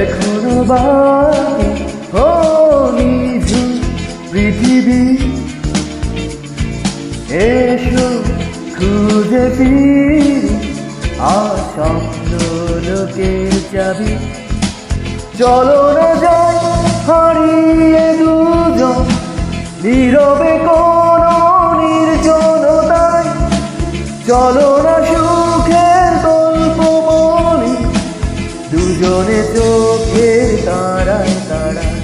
এখনও বাকি ও নিঝু পৃথিবী। এসো খুঁজে ফিরি আর স্বপ্ন যাবি চলো না যাই হারিয়ে দুজন, নীরবে কোন নির্জনতায়। চলো না সুখের গল্প বলি, দুজনে তারায় তারায়।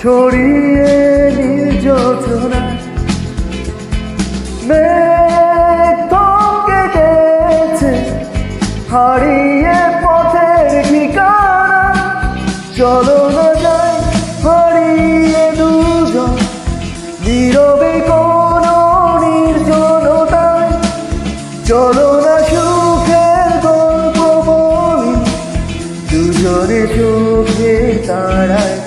ছড়িয়ে চলো না সুখের গল্প বলি। দুজনে চোখে তারায়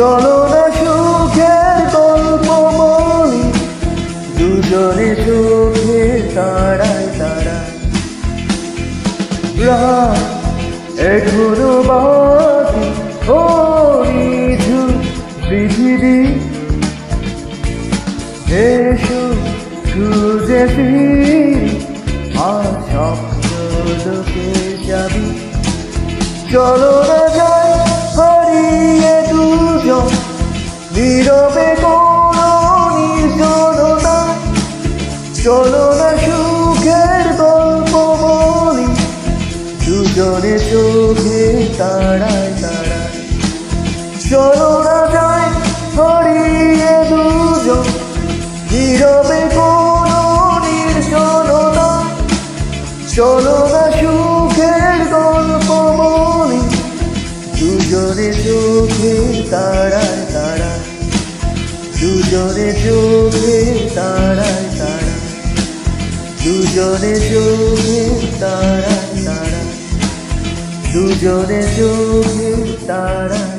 চলো না সুখের গল্প বলি। দুজনে চোখে তারায় তারায়। এখনও বাকি ও নিঝু পৃথিবী। এসো খুঁজে ফিরি, আর স্বপ্ন যাবি। চলো না নীরবে কোনো নির্জনতা। চলো না সুখের গল্প বলি। দুজনে চোখে তারায় তারায়। চলো না যাই হারিয়ে দুজন। নীরবে কোনো নির্জনতা। চলো না সুখের গল্প বলি। দুজনে চোখে তারায় দুজনে চোখে তারায় তারা। দুজনে চোখে তারায় তারা। দুজনে চোখে তারায়